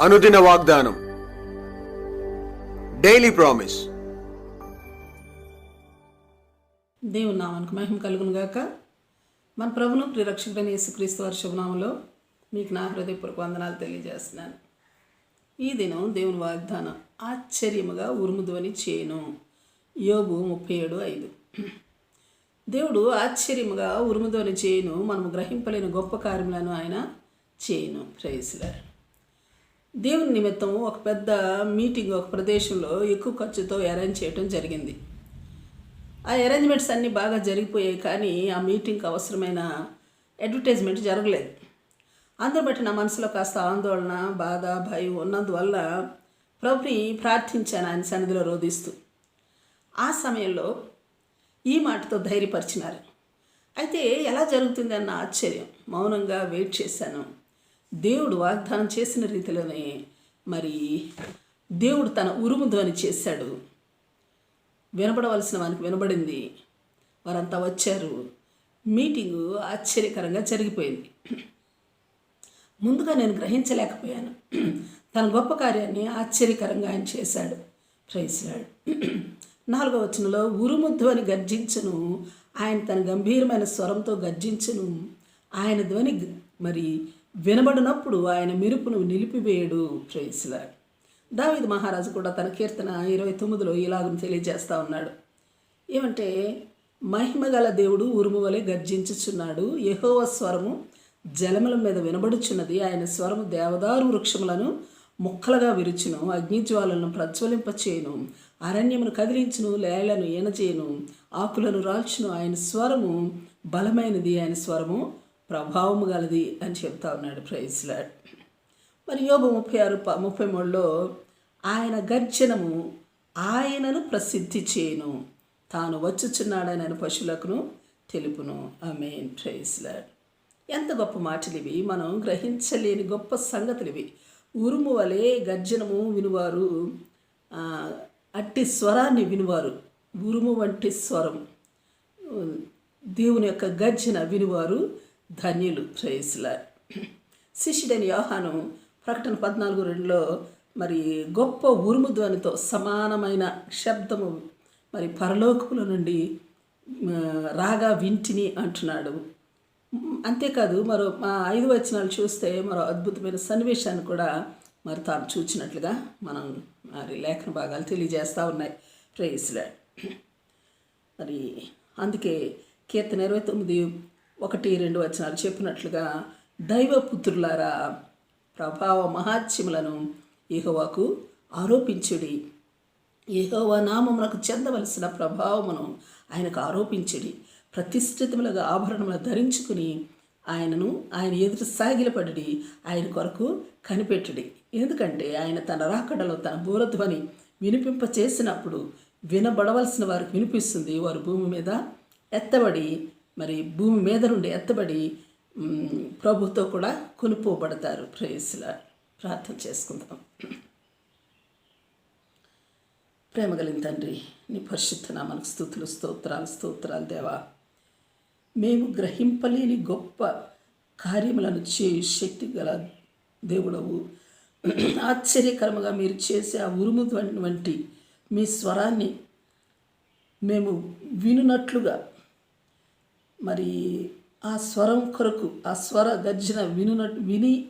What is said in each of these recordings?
అనుదిన వాగ్దానం. Daily promise దేవుని నామానికి మహిమ కలుగును గాక. మన ప్రభును ప్రిరక్షకుడైన యేసుక్రీస్తు వారి శుభనామంలో మీకు నా హృదయపూర్వక వందనాలు తెలియజేస్తున్నాను. ఈ దినం దేవుని వాగ్దానం ఆశ్చర్యముగా ఉరుముధ్వని చేయను యోగు ముప్పై ఏడు ఐదు. దేవుడు ఆశ్చర్యముగా ఉరుముధ్వని చేయను మనము గ్రహింపలేని గొప్ప కార్యములను ఆయన చేయను ప్రేయసులారు దేవుని నిమిత్తం ఒక పెద్ద మీటింగ్ ఒక ప్రదేశంలో ఎక్కువ ఖర్చుతో అరేంజ్ చేయడం జరిగింది. ఆ అరేంజ్మెంట్స్ అన్నీ బాగా జరిగిపోయాయి కానీ ఆ మీటింగ్కి అవసరమైన అడ్వర్టైజ్మెంట్ జరగలేదు. అందరు బట్టి నా మనసులో కాస్త ఆందోళన బాధ భయం ఉన్నందువల్ల ప్రభుని ప్రార్థించాను ఆయన సన్నిధిలో రోధిస్తూ. ఆ సమయంలో ఈ మాటతో ధైర్యపరిచినారు. అయితే ఎలా జరుగుతుంది అన్న ఆశ్చర్యం. మౌనంగా వెయిట్ చేశాను. దేవుడు వాగ్దానం చేసిన రీతిలోనే మరి దేవుడు తన ఉరుము ధ్వని చేశాడు. వినపడవలసిన వానికి వినబడింది. వారంతా వచ్చారు. మీటింగు ఆశ్చర్యకరంగా జరిగిపోయింది. ముందుగా నేను గ్రహించలేకపోయాను. తన గొప్ప కార్యాన్ని ఆశ్చర్యకరంగా ఆయన చేశాడు. ప్రైజ్లాడు నాలుగవ వచనంలో ఉరుముధ్వని గర్జించును. ఆయన తన గంభీరమైన స్వరంతో గర్జించును. ఆయన ధ్వని మరి వినబడినప్పుడు ఆయన మెరుపును నిలిపివేయడు. ప్రైజ్లాడు. దావిద్ మహారాజు కూడా తన కీర్తన ఇరవై తొమ్మిదిలో ఇలాగను తెలియజేస్తూ ఉన్నాడు. ఏమంటే మహిమగల దేవుడు ఉరుము వలె గర్జించుచున్నాడు. యహోవ స్వరము జలముల మీద వినబడుచున్నది. ఆయన స్వరము దేవదారు వృక్షములను ముక్కలుగా విరుచును. అగ్నిజ్వాలను ప్రజ్వలింపచేయును. అరణ్యమును కదిలించును. లేళ్ళను ఈనచేయును ఆకులను రాల్చును. ఆయన స్వరము బలమైనది. ఆయన స్వరము ప్రభావము గలది అని చెప్తా ఉన్నాడు. ప్రైజ్లాడ్ మరి యోబు ముప్పై ఆరు ముప్పై మూడులో ఆయన గర్జనము ఆయనను ప్రసిద్ధి చేయను. తాను వచ్చుచున్నాడని ఆయన పశువులకును తెలుపును. ఆమెన్ ప్రైజ్లాడ్ ఎంత గొప్ప మాటలు ఇవి మనం గ్రహించలేని గొప్ప సంగతులు ఇవి ఉరుము వలె గర్జనము వినువారు అట్టి స్వరాన్ని వినువారు. ఉరుము వంటి స్వరం. దేవుని యొక్క గర్జన వినువారు. ధన్యులు ప్రేయస్లా శిష్యుడైన యోహాను ప్రకటన పద్నాలుగు రెండులో మరి గొప్ప ఉరుము ధ్వనితో సమానమైన శబ్దము మరి పరలోకముల నుండి రాగా వింటిని అంటున్నాడు. అంతేకాదు మరో మా ఐదు వచనాలు చూస్తే మరో అద్భుతమైన సన్నివేశాన్ని కూడా మరి తాను చూచినట్లుగా మనం మరి లేఖన భాగాలు తెలియజేస్తూ ఉన్నాయి. ప్రేయస్లాడ్ మరి అందుకే కీర్తన ఇరవై తొమ్మిది ఒకటి రెండు వచనాలు చెప్పినట్లుగా దైవపుత్రులారా ప్రభావ మహాత్యములను యెహోవాకు ఆరోపించుడి. యెహోవా నామమునకు చెందవలసిన ప్రభావమును ఆయనకు ఆరోపించుడి. ప్రతిష్ఠితములుగా ఆభరణములు ధరించుకుని ఆయనను ఆయన ఎదురు సాగిలపడి ఆయన కొరకు కనిపెట్టుడి. ఎందుకంటే ఆయన తన రాకడలో తన బూరధ్వని వినిపింప చేసినప్పుడు వినబడవలసిన వారికి వినిపిస్తుంది. వారు భూమి మీద ఎత్తబడి మరి భూమి మీద నుండి ఎత్తబడి ప్రభుతో కూడా కొనుక్కోబడతారు ప్రేయస్లా ప్రార్థన చేసుకుందాం. ప్రేమ కలిగిన తండ్రి నీ పరిశుద్ధ నామనకు స్థుతులు స్తోత్రాలు స్తోత్రాలు దేవా. మేము గ్రహింపలేని గొప్ప కార్యములను చేయు శక్తి గల దేవుడవు. ఆశ్చర్యకరముగా మీరు చేసే ఆ ఉరుము వంటి మీ స్వరాన్ని మేము వినునట్లుగా మరి ఆ స్వరం కొరకు ఆ స్వర గర్జన వినునట్టు విని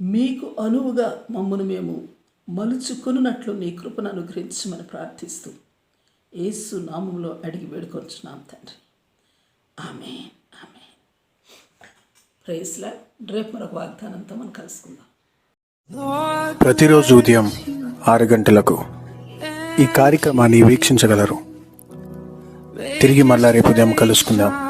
మీకు అనువుగా మమ్మను మేము మలుచుకొనున్నట్లు నీ కృపను అనుగ్రహించమని ప్రార్థిస్తూ ఏసు నామంలో అడిగి వేడుకొంచున్నాం తండ్రి. ఆమె ఆమె ప్రైస్లా రేపు మరొక వాగ్దానంతో మనం కలుసుకుందాం. ప్రతిరోజు ఉదయం ఆరు గంటలకు ఈ కార్యక్రమాన్ని వీక్షించగలరు. తిరిగి మళ్ళా రేపు ఉదయం కలుసుకుందాం.